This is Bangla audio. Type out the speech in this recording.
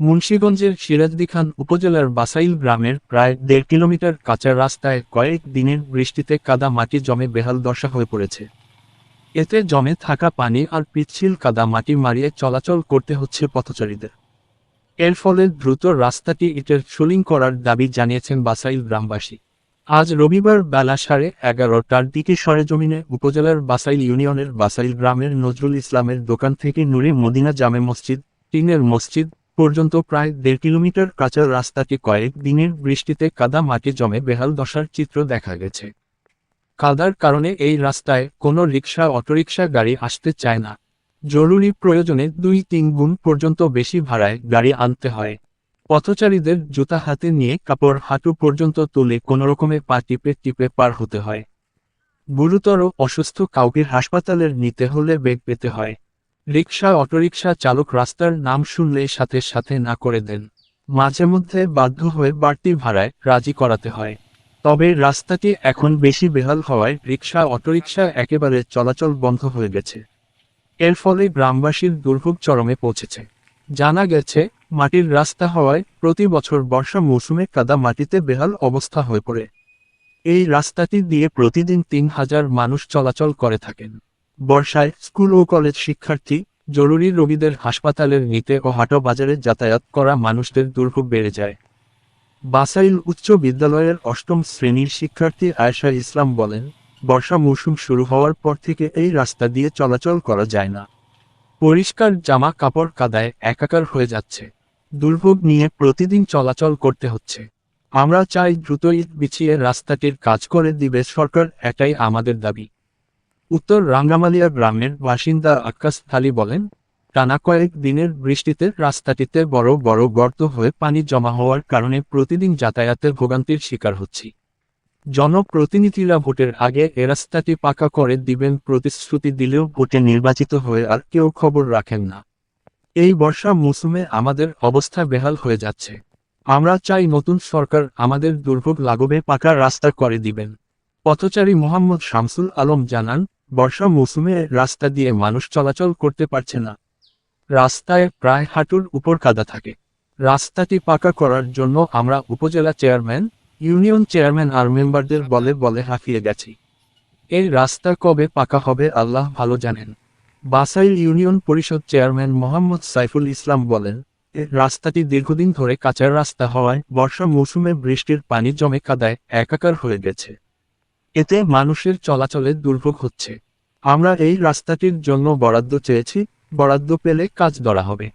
মুন্সীগঞ্জের সিরাজদি খান উপজেলার বাসাইল গ্রামের প্রায় দেড় কিলোমিটার কাঁচা রাস্তায় কয়েক দিনের বৃষ্টিতে কাদা মাটি জমে বেহাল দশা হয়ে পড়েছে। এতে জমে থাকা পানি আর পিচ্ছিল কাদা মাটি মারিয়ে চলাচল করতে হচ্ছে পথচারীদের। এর ফলে দ্রুত রাস্তাটি ইটের সুলিং করার দাবি জানিয়েছেন বাসাইল গ্রামবাসী। আজ রবিবার বেলা সাড়ে এগারোটার দিকে সরেজমিনে উপজেলার বাসাইল ইউনিয়নের বাসাইল গ্রামের নজরুল ইসলামের দোকান থেকে নুরে মদিনা জামে মসজিদ, টিনের মসজিদ পর্যন্ত প্রায় দেড় কিলোমিটার কাঁচা রাস্তাটি কয়েক দিনের বৃষ্টিতে কাদা মাটি জমে বেহাল দশার চিত্র দেখা গেছে। কাদার কারণে এই রাস্তায় কোনো রিক্সা অটোরিকশা, গাড়ি আসতে চায় না। জরুরি প্রয়োজনে দুই তিন গুণ পর্যন্ত বেশি ভাড়ায় গাড়ি আনতে হয়। পথচারীদের জুতা হাতে নিয়ে কাপড় হাঁটু পর্যন্ত তুলে কোনোরকমে পা টিপে টিপে পার হতে হয়। গুরুতর অসুস্থ কাউকে হাসপাতালের নিতে হলে বেগ পেতে হয়। রিক্সা অটোরিকশা চালক রাস্তার নাম শুনলে সাথে সাথে না করে দেন। মাঝে মধ্যে বাধ্য হয়ে বাড়তি ভাড়ায় রাজি করাতে হয়। তবে রাস্তাটি এখন বেশি বেহাল হওয়ায় রিক্সা অটোরিকশা একেবারে চলাচল বন্ধ হয়ে গেছে। এর ফলে গ্রামবাসীর দুর্ভোগ চরমে পৌঁছেছে। জানা গেছে, মাটির রাস্তা হওয়ায় প্রতি বছর বর্ষা মৌসুমে কাদা মাটিতে বেহাল অবস্থা হয়ে পড়ে। এই রাস্তাটি দিয়ে প্রতিদিন তিন হাজার মানুষ চলাচল করে থাকেন। বর্ষায় স্কুল ও কলেজ শিক্ষার্থী, জরুরি রোগীদের হাসপাতালের নিতে ও হাটো বাজারে যাতায়াত করা মানুষদের দুর্ভোগ বেড়ে যায়। বাসাইল উচ্চ বিদ্যালয়ের অষ্টম শ্রেণির শিক্ষার্থী আয়েশা ইসলাম বলেন, বর্ষা মৌসুম শুরু হওয়ার পর থেকে এই রাস্তা দিয়ে চলাচল করা যায় না। পরিষ্কার জামা কাপড় কাদায় একাকার হয়ে যাচ্ছে। দুর্ভোগ নিয়ে প্রতিদিন চলাচল করতে হচ্ছে। আমরা চাই দ্রুত ইট বিছিয়ে রাস্তাটির কাজ করে দিবে সরকার, এটাই আমাদের দাবি। উত্তর রাঙ্গামালিয়া গ্রামের বাসিন্দা আকাশ থালি বলেন, টানা কয়েক দিনের বৃষ্টিতে রাস্তাটিতে বড় বড় গর্ত হয়ে পানি জমা হওয়ার কারণে প্রতিদিন যাতায়াতের ভোগান্তির শিকার হচ্ছি। জনপ্রতিনিধিরা ভোটের আগে এ রাস্তাটি পাকা করে দিবেন প্রতিশ্রুতি দিলেও ভোটে নির্বাচিত হয়ে আর কেউ খবর রাখেন না। এই বর্ষা মৌসুমে আমাদের অবস্থা বেহাল হয়ে যাচ্ছে। আমরা চাই নতুন সরকার আমাদের দুর্ভোগ লাগবে পাকা রাস্তা করে দিবেন। পথচারী মোহাম্মদ শামসুল আলম জানান বর্ষা মৌসুমে রাস্তা দিয়ে মানুষ চলাচল করতে পারছে না। রাস্তায় প্রায় হাঁটুর উপর কাদা থাকে। রাস্তাটি পাকা করার জন্য আমরা উপজেলা চেয়ারম্যান, ইউনিয়ন চেয়ারম্যান আর মেম্বারদের বলে বলে হাঁফিয়ে গেছি। এই রাস্তা কবে পাকা হবে আল্লাহ ভালো জানেন। বাসাইল ইউনিয়ন পরিষদ চেয়ারম্যান মোহাম্মদ সাইফুল ইসলাম বলেন রাস্তাটি দীর্ঘদিন ধরে কাঁচা রাস্তা হওয়ায় বর্ষা মৌসুমে বৃষ্টির পানি জমে কাদায় একাকার হয়ে গেছে। এতে মানুষের চলাচলের দুর্ভোগ হচ্ছে। আমরা এই রাস্তাটির জন্য বরাদ্দ চেয়েছি, বরাদ্দ পেলে কাজ ধরা হবে।